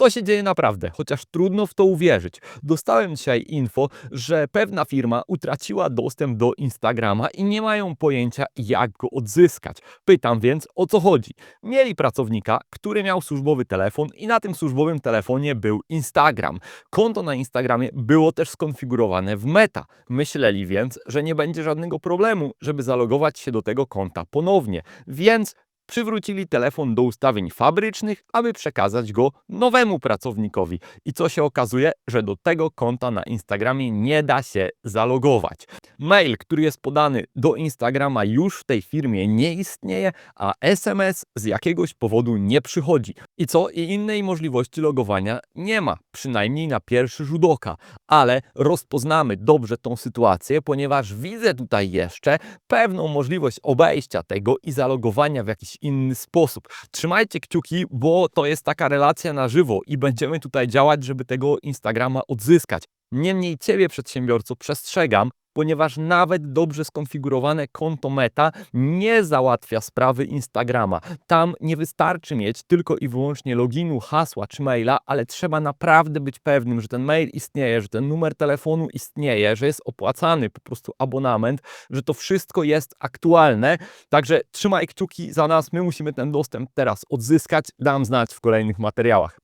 To się dzieje naprawdę, chociaż trudno w to uwierzyć. Dostałem dzisiaj info, że pewna firma utraciła dostęp do Instagrama i nie mają pojęcia, jak go odzyskać. Pytam więc, o co chodzi. Mieli pracownika, który miał służbowy telefon i na tym służbowym telefonie był Instagram. Konto na Instagramie było też skonfigurowane w Meta. Myśleli więc, że nie będzie żadnego problemu, żeby zalogować się do tego konta ponownie. Więc przywrócili telefon do ustawień fabrycznych, aby przekazać go nowemu pracownikowi. I co się okazuje, że do tego konta na Instagramie nie da się zalogować. Mail, który jest podany do Instagrama już w tej firmie nie istnieje, a SMS z jakiegoś powodu nie przychodzi. I co? I innej możliwości logowania nie ma, przynajmniej na pierwszy rzut oka. Ale rozpoznamy dobrze tą sytuację, ponieważ widzę tutaj jeszcze pewną możliwość obejścia tego i zalogowania w jakiś inny sposób. Trzymajcie kciuki, bo to jest taka relacja na żywo i będziemy tutaj działać, żeby tego Instagrama odzyskać. Niemniej Ciebie, przedsiębiorco, przestrzegam, ponieważ nawet dobrze skonfigurowane konto Meta nie załatwia sprawy Instagrama. Tam nie wystarczy mieć tylko i wyłącznie loginu, hasła czy maila, ale trzeba naprawdę być pewnym, że ten mail istnieje, że ten numer telefonu istnieje, że jest opłacany po prostu abonament, że to wszystko jest aktualne. Także trzymaj kciuki za nas, my musimy ten dostęp teraz odzyskać. Dam znać w kolejnych materiałach.